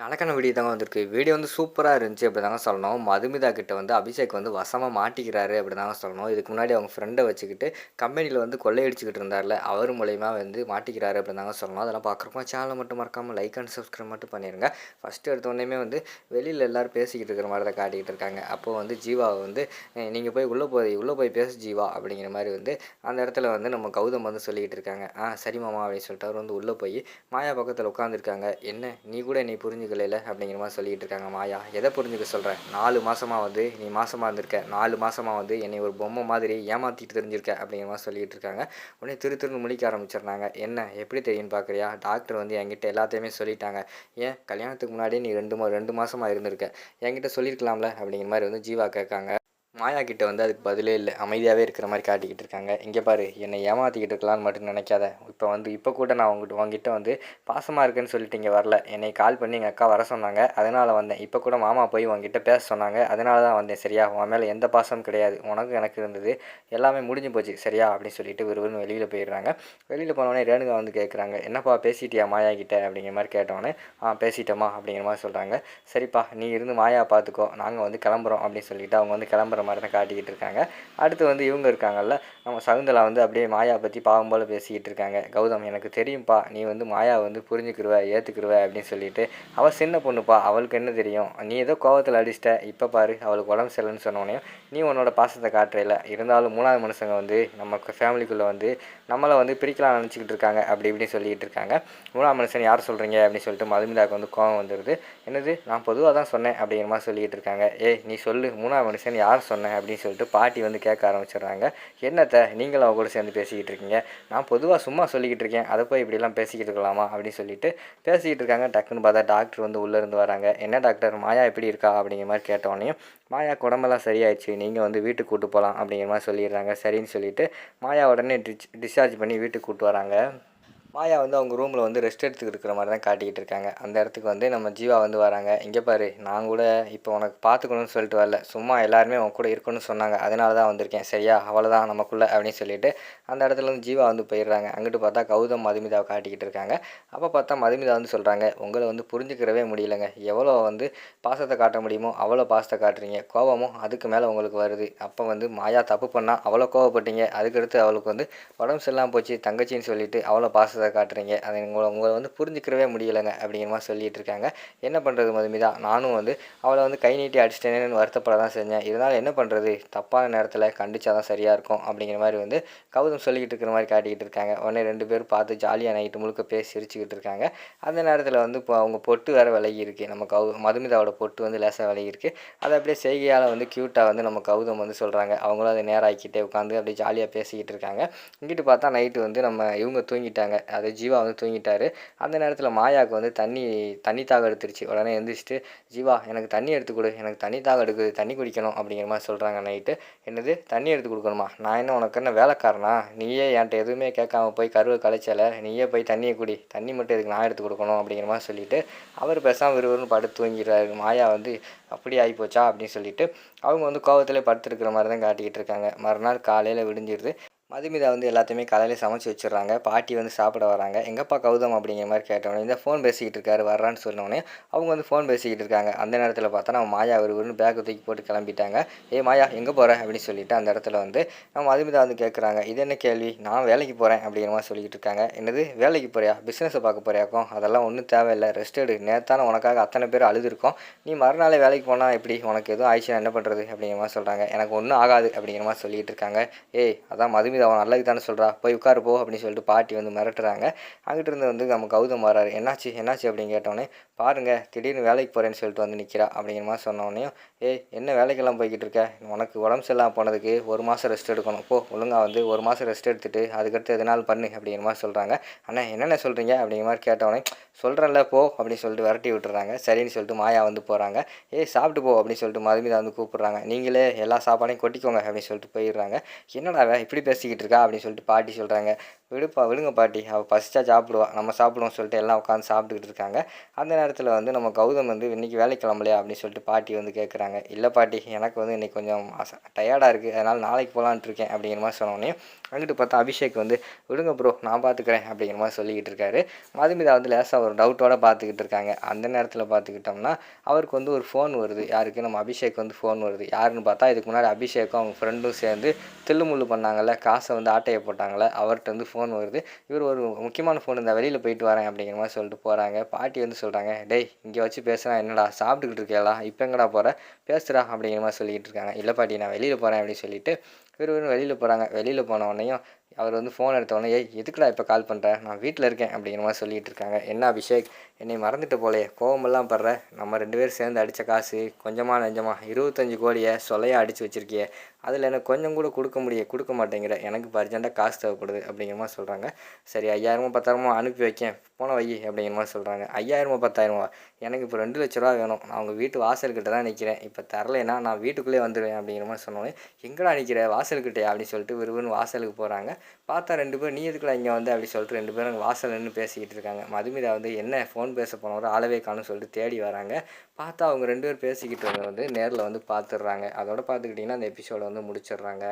நடக்கான video தாங்க வந்திருக்கு. Video வந்து சூப்பராக இருந்துச்சு அப்படி தாங்க சொல்லணும். மதுமிதா கிட்ட வந்து அபிஷேக் வந்து வசமாக மாட்டிக்கிறாரு அப்படி தாங்க சொல்லணும். இதுக்கு முன்னாடி அவங்க ஃப்ரெண்டை வச்சுக்கிட்டு கம்பெனியில் வந்து கொள்ளையடிச்சிக்கிட்டு இருந்தார்ல அவர் மூலயமா வந்து மாட்டிக்கிறாரு அப்படி தாங்க சொல்லணும். அதெல்லாம் பார்க்குறப்போ சேனலை மட்டும் மறக்காமல் லைக் அண்ட் சப்ஸ்கிரைப் மட்டும் பண்ணிடுங்க ஃபஸ்ட்டு எடுத்தோடனே வந்து வெளியில் எல்லோரும் பேசிக்கிட்டு இருக்கிற மாதிரி தான் காட்டிக்கிட்டு இருக்காங்க. அப்போது வந்து ஜீவாவை வந்து நீங்கள் போய் உள்ளே போய் உள்ளே போய் பேசு ஜீவா அப்படிங்கிற மாதிரி வந்து அந்த இடத்துல வந்து நம்ம கௌதம் வந்து சொல்லிக்கிட்டு இருக்காங்க. ஆ சரி மாமா அப்படின்னு சொல்லிட்டு அவர் வந்து உள்ளே போய் மாயா பக்கத்தில் உட்காந்துருக்காங்க என்ன நீ கூட என்னை புரிஞ்சுக்கலையில அப்படிங்கிற மாதிரி சொல்லிகிட்டு இருக்காங்க மாயா. எதை புரிஞ்சுக்க சொல்கிறேன் நாலு மாதமாக வந்து நீ மாதமாக இருந்திருக்க. நாலு மாதமாக வந்து என்னை ஒரு பொம்மை மாதிரி ஏமாற்றிட்டு தெரிஞ்சிருக்க அப்படிங்கிற மாதிரி சொல்லிகிட்டு இருக்காங்க உடனே திரு திருன்னு முழிக்க ஆரம்பிச்சிடுறாங்க. என்ன எப்படி தெரியும்னு பார்க்குறியா? டாக்டர் வந்து என்கிட்ட எல்லாத்தையுமே சொல்லிட்டாங்க. ஏன்? கல்யாணத்துக்கு முன்னாடி நீ ரெண்டு மா ரெண்டு மாதமாக இருந்திருக்க. என்கிட்ட சொல்லியிருக்கலாம்ல அப்படிங்கிற மாதிரி வந்து ஜீவா கேட்காங்க. மாயா கிட்ட வந்து அதுக்கு பதிலே இல்லை. அமைதியாகவே இருக்கிற மாதிரி காட்டிக்கிட்டு இருக்காங்க. இங்கே பாரு என்னை ஏமாற்றிக்கிட்டு இருக்கலாம்னு மட்டும் நினைக்காத. இப்போ வந்து இப்போ கூட நான் உங்ககிட்ட உங்ககிட்ட வந்து பாசமாக இருக்குன்னு சொல்லிட்டு இங்கே வரல. என்னை கால் பண்ணி எங்கள் அக்கா வர சொன்னாங்க. அதனால் வந்தேன். இப்போ கூட மாமா போய் உங்ககிட்ட பேச சொன்னாங்க. அதனால தான் வந்தேன். சரியா உன் மேலே எந்த பாசமும் கிடையாது. உனக்கு எனக்கு இருந்தது. எல்லாமே முடிஞ்சு போச்சு. சரியா அப்படின்னு சொல்லிட்டு விறுவிறுன்னு வெளியில் போயிடுறாங்க. வெளியில் போனோடனே ரேணுகா வந்து கேட்குறாங்க என்னப்பா பேசிட்டியா மாயா கிட்ட அப்படிங்கிற மாதிரி கேட்டோன்னே ஆ பேசிட்டோமா அப்படிங்கிற மாதிரி சொல்கிறாங்க சரிப்பா நீ இருந்து மாயா பார்த்துக்கோ நாங்கள் வந்து கிளம்புறோம் அப்படின்னு சொல்லிட்டு அவங்க வந்து கிளம்புறோம் கிளம்புற மாதிரி தான் காட்டிக்கிட்டு இருக்காங்க. அடுத்து வந்து இவங்க இருக்காங்கல்ல நம்ம சகுந்தலா வந்து அப்படியே மாயா பற்றி பாவம் போல் பேசிக்கிட்டு இருக்காங்க. கௌதம் எனக்கு தெரியும்ப்பா நீ வந்து மாயா வந்து புரிஞ்சுக்கிருவ ஏற்றுக்கிருவ அப்படின்னு சொல்லிட்டு அவள் சின்ன பொண்ணுப்பா அவளுக்கு என்ன தெரியும்? நீ ஏதோ கோவத்தில் அடிச்சிட்ட இப்போ பாரு அவளுக்கு உடம்பு சரியில்லைன்னு சொன்னோடனே நீ உன்னோட பாசத்தை காட்டுறையில இருந்தாலும் மூணாவது மனுஷங்க வந்து நம்ம ஃபேமிலிக்குள்ளே வந்து நம்மளை வந்து பிரிக்கலாம் நினச்சிக்கிட்டு இருக்காங்க. அப்படி இப்படின்னு சொல்லிட்டு இருக்காங்க. மூணாவது மனுஷன் யார் சொல்கிறீங்க அப்படின்னு சொல்லிட்டு மதுமிதாக்கு வந்து கோவம் வந்துடுது என்னது? நான் பொதுவாக தான் சொன்னேன் அப்படிங்கிற மாதிரி சொல்லிட்டு இருக்காங்க. ஏய் நீ சொல்லு மூணாவது மனுஷன் யார் சொன்னேன் அப்படின்னு சொல்லிட்டு பாட்டி வந்து கேட்க ஆரம்பிச்சிடுறாங்க. என்னத்த நீங்களும் அவங்க கூட சேர்ந்து பேசிக்கிட்டு இருக்கீங்க. நான் பொதுவாக சும்மா சொல்லிக்கிட்டு இருக்கேன். அதை போய் இப்படிலாம் பேசிக்கிட்டு இருக்கலாமா அப்படின்னு சொல்லிட்டு பேசிக்கிட்டு இருக்காங்க. டக்குன்னு பார்த்தா டாக்டர் வந்து உள்ளேருந்து வராங்க. என்ன டாக்டர் மாயா எப்படி இருக்கா? அப்படிங்கிற மாதிரி கேட்டோடனே மாயா குடம்பெல்லாம் சரியாயிடுச்சு. நீங்கள் வந்து வீட்டுக்கு கூப்பிட்டு போகலாம் அப்படிங்கிற மாதிரி சொல்லிடுறாங்க. சரின்னு சொல்லிட்டு மாயா உடனே டிச் டிஸ்சார்ஜ் பண்ணி வீட்டுக்கு கூப்பிட்டு வராங்க. மாயா வந்து அவங்க ரூமில் வந்து ரெஸ்ட் எடுத்துக்கிட்டு இருக்கிற மாதிரி தான் காட்டிக்கிட்டு இருக்காங்க. அந்த இடத்துக்கு வந்து நம்ம ஜீவா வந்து வராங்க. இங்கே பாரு நான் கூட இப்போ உனக்கு பார்த்துக்கணும்னு சொல்லிட்டு வரல. சும்மா எல்லாருமே உன் கூட இருக்கணும்னு சொன்னாங்க. அதனால தான் வந்திருக்கேன். சரியா? அவ்வளோதான் நமக்குள்ளே அப்படின்னு சொல்லிட்டு அந்த இடத்துல வந்து ஜீவா வந்து போயிடுறாங்க. அங்கிட்டு பார்த்தா கௌதம் மதுமிதாவை காட்டிக்கிட்டு இருக்காங்க. அப்போ பார்த்தா மதுமிதா வந்து சொல்கிறாங்க உங்களை வந்து புரிஞ்சுக்கிறவே முடியலங்க. எவ்வளோ வந்து பாசத்தை காட்ட முடியுமோ அவ்வளோ பாசத்தை காட்டுறீங்க. கோபமும் அதுக்கு மேலே உங்களுக்கு வருது. அப்போ வந்து மாயா தப்பு பண்ணால் அவ்வளோ கோவப்பட்டீங்க. அதுக்கடுத்து அவளுக்கு வந்து உடம்பு சரியில்லாமல் போச்சு. தங்கச்சின்னு சொல்லிட்டு அவ்வளோ பாசத்தை காட்டுறீங்க. அதை உங்களை உங்களை வந்து புரிஞ்சுக்கிறவே முடியலைங்க அப்படிங்கிற மாதிரி சொல்லிட்டு இருக்காங்க என்ன பண்ணுறது மதுமிதா? நானும் வந்து அவளை வந்து கை நீட்டி அடிச்சிட்டேன்னு வருத்தப்பட தான் செஞ்சேன். இருந்தாலும் என்ன பண்ணுறது தப்பான நேரத்தில் கண்டிச்சா தான் சரியாக இருக்கும் அப்படிங்கிற மாதிரி வந்து கௌதம் சொல்லிக்கிட்டு இருக்கிற மாதிரி காட்டிக்கிட்டு இருக்காங்க. உடனே ரெண்டு பேரும் பார்த்து ஜாலியாக நைட்டு முழுக்க பேசி சிரிச்சுக்கிட்டு இருக்காங்க. அந்த நேரத்தில் வந்து இப்போ அவங்க பொட்டு வேறு விலகி இருக்கு நம்ம கௌ மதுமிதாவோட பொட்டு வந்து லேசாக விலகி இருக்கு அதை அப்படியே செய்கையால் வந்து க்யூட்டாக வந்து நம்ம கௌதம் வந்து சொல்கிறாங்க அவங்களும் அதை நேராக்கிட்டே உட்காந்து அப்படியே ஜாலியாக பேசிக்கிட்டு இருக்காங்க. இங்கிட்டு பார்த்தா நைட்டு வந்து நம்ம இவங்க தூங்கிட்டாங்க. அது ஜீவா வந்து தூங்கிட்டாரு. அந்த நேரத்தில் மாயாவுக்கு வந்து தண்ணி தண்ணி தாக எடுத்துருச்சு. உடனே எழுந்திரிச்சிட்டு ஜீவா எனக்கு தண்ணி எடுத்து கொடு. எனக்கு தண்ணி தாக எடுக்குது. தண்ணி குடிக்கணும் அப்படிங்கிற மாதிரி சொல்கிறாங்க நைட்டு. என்னது? தண்ணி எடுத்து கொடுக்கணுமா? நான் என்ன உனக்கு என்ன வேலைக்காரனா? நீயே என்கிட்ட எதுவுமே கேட்காம போய் கருவை கலைச்சலை. நீயே போய் தண்ணியை குடி. தண்ணி மட்டும் எதுக்கு நான் எடுத்து கொடுக்கணும்? அப்படிங்கிற மாதிரி சொல்லிட்டு அவர் பேசாமல் விறுவிறுன்னு படுத்து தூங்கிடுறாரு. மாயா வந்து அப்படி ஆகிப்போச்சா அப்படின்னு சொல்லிட்டு அவங்க வந்து கோவத்திலே படுத்துருக்கிற மாதிரி தான் காட்டிக்கிட்டு இருக்காங்க. மறுநாள் காலையில் விடிஞ்சிருது. மதுமிதா வந்து எல்லாத்தையுமே காலையில் சமைச்சு வச்சிடுறாங்க. பாட்டி வந்து சாப்பிட வராங்க. எங்கப்பா கௌதம்? அப்படிங்கிற மாதிரி கேட்டவொடனே இந்த ஃபோன் பேசிக்கிட்டு இருக்காரு வர்றான்னு சொன்னோடனே அவங்க வந்து ஃபோன் பேசிக்கிட்டு இருக்காங்க. அந்த நேரத்தில் பார்த்தா நம்ம மாயா ஒரு ஒன்று பேக்கை தூக்கி போட்டு கிளம்பிட்டாங்க. ஏ மாயா எங்கே போகிற அப்படின்னு சொல்லிட்டு அந்த இடத்துல வந்து நம்ம மதுமிதா வந்து கேட்குறாங்க இது என்ன கேள்வி? நான் வேலைக்கு போகிறேன் அப்படிங்கிற மாதிரி சொல்லிக்கிட்டு இருக்காங்க. என்னது? வேலைக்கு போறியா? பிஸ்னஸை பார்க்க போறியாக்கும் அதெல்லாம் ஒன்றும் தேவையில்லை. ரெஸ்ட் எடு. நேத்தான உனக்காக அத்தனை பேர் அழுதுருக்கோம். நீ மறுநாளே வேலைக்கு போனால் எப்படி? உனக்கு எதுவும் ஆயிடுச்சுன்னா என்ன பண்ணுறது அப்படிங்கிற மாதிரி சொல்கிறாங்க எனக்கு ஒன்றும் ஆகாது அப்படிங்கிற மாதிரி சொல்லிட்டு இருக்காங்க. ஏய் அதான் மதுமிதா அவன் நல்லது தானே சொல்கிறா போய் உட்காரு போ அப்படின்னு சொல்லிட்டு பாட்டி வந்து மிரட்டுறாங்க. அங்கிட்டு இருந்து வந்து நம்ம கௌதம் வராரு. என்னாச்சு? என்னாச்சு? அப்படின்னு கேட்டோடனே பாருங்க திடீர்னு வேலைக்கு போகிறேன்னு சொல்லிட்டு வந்து நிற்கிறா அப்படிங்கிற மாதிரி சொன்னோடனே ஏய் என்ன வேலைக்கெல்லாம் போய்கிட்டு இருக்க? உனக்கு உடம்பு சரியில்லாமல் போனதுக்கு ஒரு மாதம் ரெஸ்ட் எடுக்கணும். போ ஒழுங்காக வந்து ஒரு மாதம் ரெஸ்ட் எடுத்துட்டு அதுக்கடுத்து எதனால பண்ணு. அப்படிங்கிற மாதிரி சொல்கிறாங்க அண்ணா என்னென்ன சொல்கிறீங்க அப்படிங்கிற மாதிரி கேட்டோடனே சொல்கிறேன்ல போ. அப்படின்னு சொல்லிட்டு விரட்டி விட்டுறாங்க. சரின்னு சொல்லிட்டு மாயா வந்து போகிறாங்க ஏய் சாப்பிட்டு போ. அப்படின்னு சொல்லிட்டு மதுமிதா வந்து கூப்பிட்றாங்க. நீங்களே எல்லா சாப்பாடையும் கொட்டிக்கோங்க. அப்படின்னு சொல்லிட்டு போயிடுறாங்க. என்னடா இப்படி பேசி பேசிக்கிட்டு இருக்கா அப்படின்னு சொல்லிட்டு பாட்டி சொல்கிறாங்க விடுப்பா விடுங்க பாட்டி. அவள் பசிச்சா சாப்பிடுவாள் நம்ம சாப்பிடுவோம் சொல்லிட்டு எல்லாம் உட்காந்து சாப்பிட்டுக்கிட்டு இருக்காங்க. அந்த நேரத்தில் வந்து நம்ம கௌதம் வந்து இன்றைக்கி வேலைக்கு கிளம்பலையா? அப்படின்னு சொல்லிட்டு பாட்டி வந்து கேட்குறாங்க இல்லை பாட்டி எனக்கு வந்து இன்றைக்கி கொஞ்சம் டயர்டாக இருக்குது அதனால் நாளைக்கு போகலான்ட்டு இருக்கேன். அப்படிங்கிற மாதிரி சொன்னோடனே அங்கிட்டு பார்த்தா அபிஷேக் வந்து விடுங்க ப்ரோ நான் பார்த்துக்கிறேன் அப்படிங்கிற மாதிரி சொல்லிக்கிட்டு இருக்காரு. மதுமிதா வந்து லேசாக ஒரு டவுட்டோட பார்த்துக்கிட்டு இருக்காங்க. அந்த நேரத்தில் பார்த்துக்கிட்டோம்னா அவருக்கு வந்து ஒரு ஃபோன் வருது. யாருக்கு? நம்ம அபிஷேக் வந்து ஃபோன் வருது. யாருன்னு பார்த்தா இதுக்கு முன்னாடி அபிஷேக்கும் அவங்க ஃப்ரெண்டும் சேர்ந்து தில்லுமுள்ளு பண்ணாங்கல்ல காசை வந்து ஆட்டையை போட்டாங்கள அவர்கிட்ட வந்து ஃபோன் வருது. இவர் ஒரு முக்கியமான ஃபோன் இந்த வெளியில் போயிட்டு வரேன் அப்படிங்கிற மாதிரி சொல்லிட்டு போகிறாங்க பாட்டி வந்து சொல்கிறாங்க டேய் இங்கே வச்சு பேசுகிறேன் என்னடா சாப்பிட்டுக்கிட்டு இருக்கேலா இப்போ எங்கடா போகிற பேசுகிறா அப்படிங்கிற மாதிரி சொல்லிக்கிட்டு இருக்காங்க. இல்லை பாட்டி நான் வெளியில் போகிறேன் அப்படின்னு சொல்லிட்டு இவர் வந்து வெளியில் போகிறாங்க வெளியில் போன உடனேயும் அவர் வந்து ஃபோன் எடுத்தோடனே ஏய் எதுக்குடா இப்போ கால் பண்ணுற நான் வீட்டில் இருக்கேன் அப்படிங்கிற மாதிரி சொல்லிகிட்டு இருக்காங்க. என்ன அபிஷேக்? என்னை மறந்துட்டு போலே. கோவமெல்லாம் படுற. நம்ம ரெண்டு பேரும் சேர்ந்து அடித்த காசு கொஞ்சமாக நெஞ்சமாக இருபத்தஞ்சி கோடியை சொலையாக அடித்து வச்சிருக்கியே. அதில் எனக்கு கொஞ்சம் கூட கொடுக்க முடிய கொடுக்க மாட்டேங்கிற. எனக்கு இப்போ அர்ஜென்ட்டாக காசு தேவைப்படுது அப்படிங்கிற மாதிரி சொல்கிறாங்க சரி ஐயாயிரமோ பத்தாயிரமோ அனுப்பி வைக்கேன். போன வை அப்படிங்கிற மாதிரி சொல்கிறாங்க ஐயாயிரமோ பத்தாயிரமோ? எனக்கு இப்போ ரெண்டு லட்ச ரூபா வேணும். நான் அவங்க வீட்டு வாசல்கிட்ட தான் நிற்கிறேன் இப்போ தரலைன்னா நான் வீட்டுக்குள்ளே வந்துடுவேன் அப்படிங்கிற மாதிரி சொன்னோன்னே எங்கடா நிற்கிற வாசல்கிட்டே அப்படின்னு சொல்லிட்டு விறுவிறுன்னு வாசலுக்கு போகிறாங்க பார்த்தா ரெண்டு பேரும் நீ எதுக்குலாம் இங்கே வந்து? அப்படி சொல்லிட்டு ரெண்டு பேரும் வாசல் நின்று பேசிக்கிட்டு இருக்காங்க. மதுமிதா வந்து என்ன ஃபோன் பேச போனவரை ஆளவே காணும்னு சொல்லிட்டு தேடி வராங்க. பார்த்தா அவங்க ரெண்டு பேர் பேசிக்கிட்டு வந்து நேரில் வந்து பார்த்துடுறாங்க. அதோட பார்த்துக்கிட்டிங்கன்னா அந்த எபிசோடை வந்து முடிச்சிடுறாங்க.